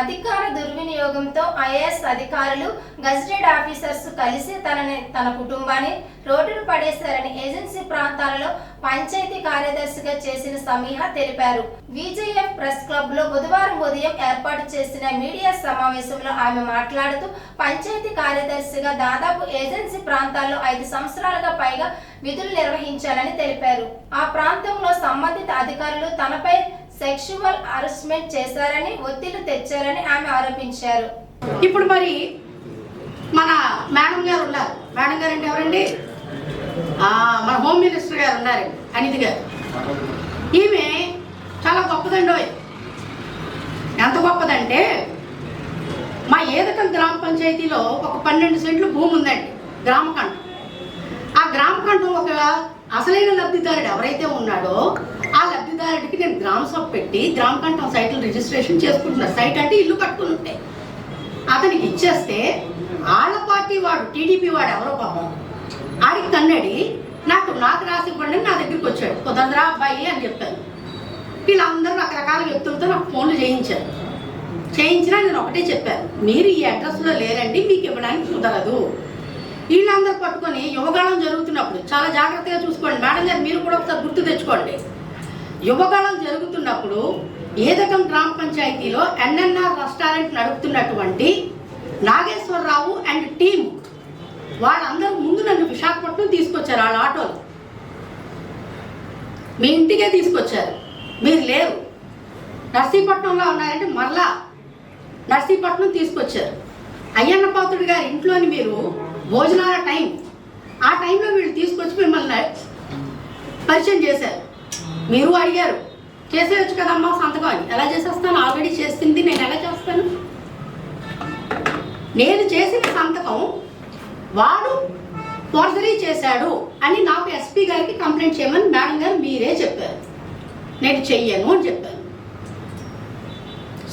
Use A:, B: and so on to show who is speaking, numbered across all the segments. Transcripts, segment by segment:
A: అధికార దుర్వినియోగంతో ఐఏఎస్ అధికారులు గజిటెడ్ ఆఫీసర్స్ కలిసి తనని తన కుటుంబాన్ని రోడ్డును పడేశారని ఏజెన్సీ ప్రాంతాలలో పంచాయతీ కార్యదర్శిగా చేసిన సమీహ తెలిపారు. విజేఎఫ్ ప్రెస్ క్లబ్లో బుధవారం ఉదయం ఏర్పాటు చేసిన మీడియా సమావేశంలో ఆమె మాట్లాడుతూ పంచాయతీ కార్యదర్శిగా దాదాపు ఏజెన్సీ ప్రాంతాల్లో ఐదు సంవత్సరాలుగా పైగా విధులు నిర్వహించాలని తెలిపారు. ఆ ప్రాంతంలో సంబంధిత అధికారులు తనపై సెక్షువల్ హరస్మెంట్ చేశారని ఒత్తిడి తెచ్చారని ఆమె ఆరోపించారు.
B: ఇప్పుడు మరి మన మేడం గారు ఉన్నారు. మేడం గారు అంటే ఎవరండి? మన హోమ్ మినిస్టర్ గారు ఉన్నారు అనితి గారు. ఈమె చాలా గొప్పదండి ఎంత గొప్పదంటే మా ఏదకం గ్రామ పంచాయతీలో ఒక పన్నెండు సెంట్లు భూమి ఉందండి గ్రామకంఠం ఆ గ్రామకంఠం ఒక అసలైన లబ్ధిదారుడు ఎవరైతే ఉన్నాడో ఆ లబ్ధిదారుడికి నేను గ్రామ సభ పెట్టి గ్రామ కంట సైట్లు రిజిస్ట్రేషన్ చేసుకుంటున్నా. సైట్ అంటే ఇల్లు కట్టుకుని ఉంటాయి అతనికి ఇచ్చేస్తే వాళ్ళ పార్టీ వాడు టీడీపీ వాడు ఎవరో పాపం. ఆడికి కన్నడి నాకు నాకు రాసి ఇవ్వండి నా దగ్గరికి వచ్చాడు. కుదరదరా అబ్బాయి అని చెప్పాను వీళ్ళందరూ రకరకాల వ్యక్తులతో నాకు ఫోన్లు చేయించారు. చేయించినా నేను ఒకటే చెప్పాను. మీరు ఈ అడ్రస్లో లేరండి మీకు ఇవ్వడానికి కుదరదు. వీళ్ళందరూ పట్టుకొని యువగాళం జరుగుతున్నప్పుడు చాలా జాగ్రత్తగా చూసుకోండి. మేడం గారు మీరు కూడా ఒకసారి గుర్తు తెచ్చుకోండి. యువగాళం జరుగుతున్నప్పుడు ఏదకం గ్రామ పంచాయతీలో ఎన్ఎన్ఆర్ రెస్టారెంట్ నడుపుతున్నటువంటి నాగేశ్వరరావు అండ్ టీం వాళ్ళందరూ ముందు నన్ను విశాఖపట్నం తీసుకొచ్చారు వాళ్ళ ఆటోలో. మీ ఇంటికే తీసుకొచ్చారు. మీరు లేరు. నర్సీపట్నంలో ఉన్నారంటే మరలా నర్సీపట్నం తీసుకొచ్చారు. అయ్యన్న పాత్రుడు గారి ఇంట్లోని మీరు భోజనాల టైం. ఆ టైంలో వీళ్ళు తీసుకొచ్చి మిమ్మల్ని పరిచయం చేశారు. మీరు అడిగారు. చేసేయచ్చు కదమ్మా సంతకం అని ఎలా చేసేస్తాను? ఆల్రెడీ చేసింది. నేను ఎలా చేస్తాను? నేను చేసిన సంతకం వాడు ఫోర్జరీ చేశాడు అని నాకు ఎస్పీ గారికి కంప్లైంట్ చేయమని మేడం గారు మీరే చెప్పారు. నేను చెయ్యను అని చెప్పాను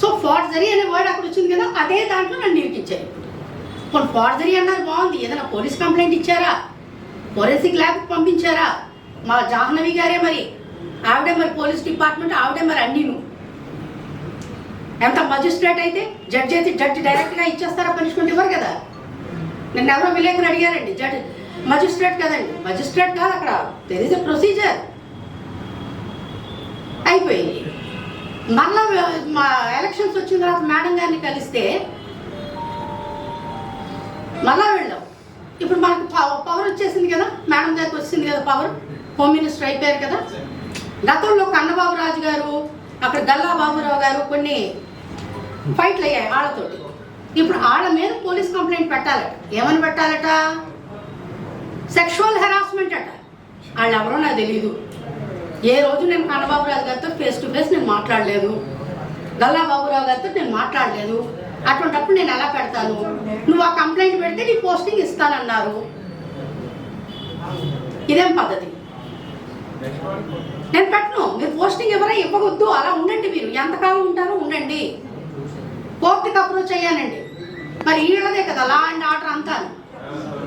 B: సో ఫోర్జరీ అనే వర్డ్ అక్కడ వచ్చింది కదా అదే దాంట్లో నన్ను నిరూపించారు కొన్ని ఫోర్జరీ అన్నది బాగుంది. ఏదైనా పోలీస్ కంప్లైంట్ ఇచ్చారా? ఫోరెన్సిక్ ల్యాబ్ పంపించారా? మా జాహ్నవి గారే మరి. ఆవిడే మరి పోలీస్ డిపార్ట్మెంట్ ఆవిడే మరి అన్నీను. ఎంత మజిస్ట్రేట్ అయితే జడ్జి అయితే జడ్జి డైరెక్ట్గా ఇచ్చేస్తారా పనిష్మెంట్ ఇవ్వరు కదా? నిన్న ఎవరో విలేకరు అడిగారండి జడ్జి మజిస్ట్రేట్ కదండి. మజిస్ట్రేట్ కాదు అక్కడ. దెర్ ఇస్ ఎ ప్రొసీజర్ అయిపోయింది. మళ్ళా మా ఎలక్షన్స్ వచ్చిన తర్వాత మేడం గారిని కలిస్తే మళ్ళా వెళ్ళాం. ఇప్పుడు మనకు పవర్ వచ్చేసింది కదా? మేడం గారికి వచ్చింది కదా పవర్? హోమ్ మినిస్టర్ అయిపోయారు కదా? గతంలో కన్నబాబు రాజు గారు అక్కడ గల్లా బాబురావు గారు కొన్ని ఫైట్లు అయ్యాయి వాళ్ళతోటి ఇప్పుడు వాళ్ళ మీద పోలీస్ కంప్లైంట్ పెట్టాలట. ఏమని పెట్టాలట? సెక్షువల్ హెరాస్మెంట్ అట. వాళ్ళు ఎవరో నాకు తెలియదు ఏ రోజు నేను కన్నబాబు రాజు గారితో ఫేస్ టు ఫేస్ నేను మాట్లాడలేదు. గల్లా బాబురావు గారితో నేను మాట్లాడలేదు. అటువంటప్పుడు నేను ఎలా పెడతాను? నువ్వు ఆ కంప్లైంట్ పెడితే నీ పోస్టింగ్ ఇస్తానన్నారు. ఇదేం పద్ధతి? నేను పెట్టను. మీరు పోస్టింగ్ ఎవరైనా ఇవ్వవద్దు అలా ఉండండి మీరు. ఎంతకాలం ఉంటారో ఉండండి. కోర్టుకి అప్రోచ్ అయ్యానండి. మరి వీళ్ళదే కదా. లా అండ్ ఆర్డర్ అంతా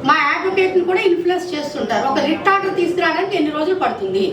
B: మా అడ్వకేట్ని కూడా ఇన్ఫ్లుయెన్స్ చేస్తుంటారు. ఒక రిట్ ఆర్డర్ తీసుకురావడానికి ఎన్ని రోజులు పడుతుంది?